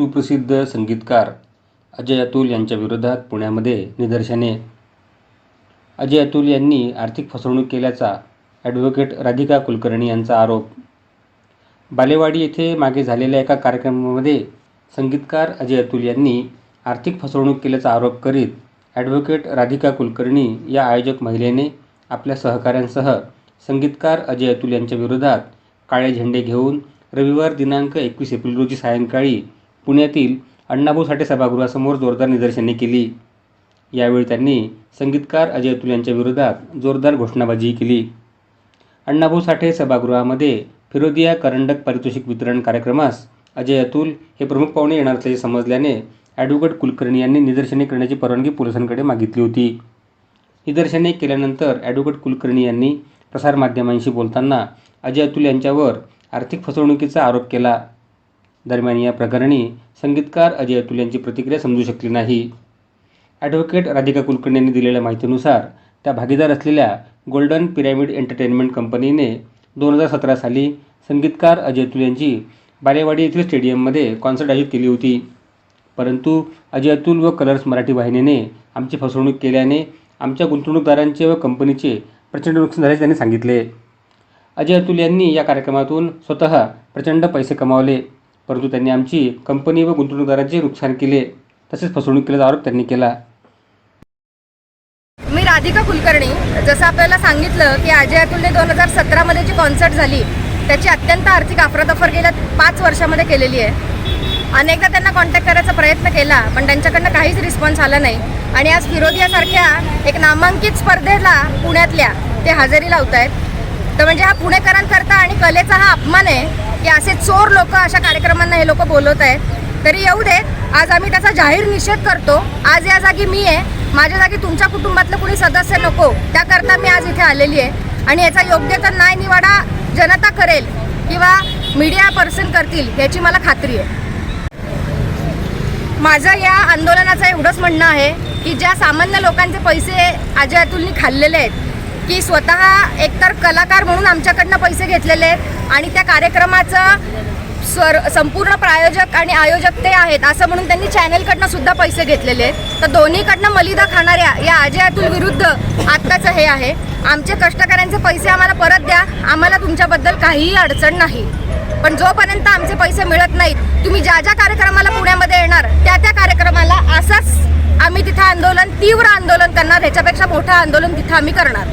सुप्रसिद्ध संगीतकार अजय अतुल यांच्या विरोधात पुण्यामध्ये निदर्शने. अजय अतुल यांनी आर्थिक फसवणूक केल्याचा ॲडव्होकेट राधिका कुलकर्णी यांचा आरोप. बालेवाडी येथे मागे झालेल्या एका कार्यक्रमामध्ये संगीतकार अजय अतुल यांनी आर्थिक फसवणूक केल्याचा आरोप करीत ॲडव्होकेट राधिका कुलकर्णी या आयोजक महिलेने आपल्या सहकाऱ्यांसह संगीतकार अजय अतुल यांच्या विरोधात काळे झेंडे घेऊन रविवार दिनांक एकवीस एप्रिल रोजी सायंकाळी पुण्यातील अण्णाभाऊ साठे सभागृहासमोर जोरदार निदर्शने केली. यावेळी त्यांनी संगीतकार अजय अतुल यांच्या विरोधात जोरदार घोषणाबाजी केली. अण्णाभाऊ साठे सभागृहामध्ये फिरोदिया करंडक पारितोषिक वितरण कार्यक्रमास अजय अतुल हे प्रमुख पाहुणे येणार असल्याचे समजल्याने ॲडव्होकेट कुलकर्णी यांनी निदर्शने करण्याची परवानगी पोलिसांकडे मागितली होती. निदर्शने केल्यानंतर ॲडव्होकेट कुलकर्णी यांनी प्रसारमाध्यमांशी बोलताना अजय अतुल यांच्यावर आर्थिक फसवणुकीचा आरोप केला. दरम्यान या प्रकरणी संगीतकार अजय अतुल यांची प्रतिक्रिया समजू शकली नाही. ॲडव्होकेट राधिका कुलकर्णी यांनी दिलेल्या माहितीनुसार त्या भागीदार असलेल्या गोल्डन पिरॅमिड एंटरटेनमेंट कंपनीने दोन हजार सतरा साली संगीतकार अजय अतुल यांची बालेवाडी येथील स्टेडियममध्ये कॉन्सर्ट आयोजित केली होती. परंतु अजय अतुल व कलर्स मराठी वाहिनीने आमची फसवणूक केल्याने आमच्या गुंतवणूकदारांचे व कंपनीचे प्रचंड नुकसान झाल्याचे त्यांनी सांगितले. अजय अतुल यांनी या कार्यक्रमातून स्वतः प्रचंड पैसे कमावले. परंतु त्यांनी आमची कंपनी व गुंतवणूकदारांचे नुकसान केले तसेच फसवणूक केल्याचा आरोप त्यांनी केला. मी राधिका कुलकर्णी. जसं आपल्याला सांगितलं की अजय अतुलने दोन हजार सतरामध्ये जी कॉन्सर्ट झाली त्याची अत्यंत आर्थिक अफरातफर गेल्या पाच वर्षामध्ये केलेली आहे. अनेकदा त्यांना कॉन्टॅक्ट करायचा प्रयत्न केला पण त्यांच्याकडनं काहीच रिस्पॉन्स आला नाही. आणि आज फिरोदियासारख्या एक नामांकित स्पर्धेला पुण्यातल्या ते हजेरी लावत आहेत तर म्हणजे हा पुणेकरांकरता आणि कलेचा हा अपमान आहे की असे चोर लोक अशा कार्यक्रमांना हे लोक बोलवत आहेत. तरी येऊ देत आज आम्ही त्याचा जाहीर निषेध करतो. आज या जागी मी आहे. माझ्या जागी तुमच्या कुटुंबातलं कुणी सदस्य नको त्याकरता मी आज इथे आलेली आहे. आणि याचा योग्य तर नाही निवाडा जनता करेल किंवा मीडिया पर्सन करतील याची मला खात्री आहे. माझं या आंदोलनाचं एवढंच म्हणणं आहे की ज्या सामान्य लोकांचे पैसे अजय अतुलनी खाल्लेले आहेत की स्वतः एकतर कलाकार म्हणून आमच्याकडनं पैसे घेतलेले आहेत आणि त्या कार्यक्रमाचं स्वर संपूर्ण प्रायोजक आणि आयोजक ते आहेत असं म्हणून त्यांनी चॅनलकडनं सुद्धा पैसे घेतलेले आहेत. तर दोन्हीकडनं मलिदा खाणाऱ्या या अजय अतुल विरुद्ध आत्ताचं हे आहे. आमचे कष्टकऱ्यांचे पैसे आम्हाला परत द्या. आम्हाला तुमच्याबद्दल काहीही अडचण नाही. पण जोपर्यंत आमचे पैसे मिळत नाहीत तुम्ही ज्या ज्या कार्यक्रमाला पुण्यामध्ये येणार त्या त्या कार्यक्रमाला असंच आम्ही तिथं आंदोलन तीव्र आंदोलन करणार. ह्याच्यापेक्षा मोठं आंदोलन तिथं आम्ही करणार.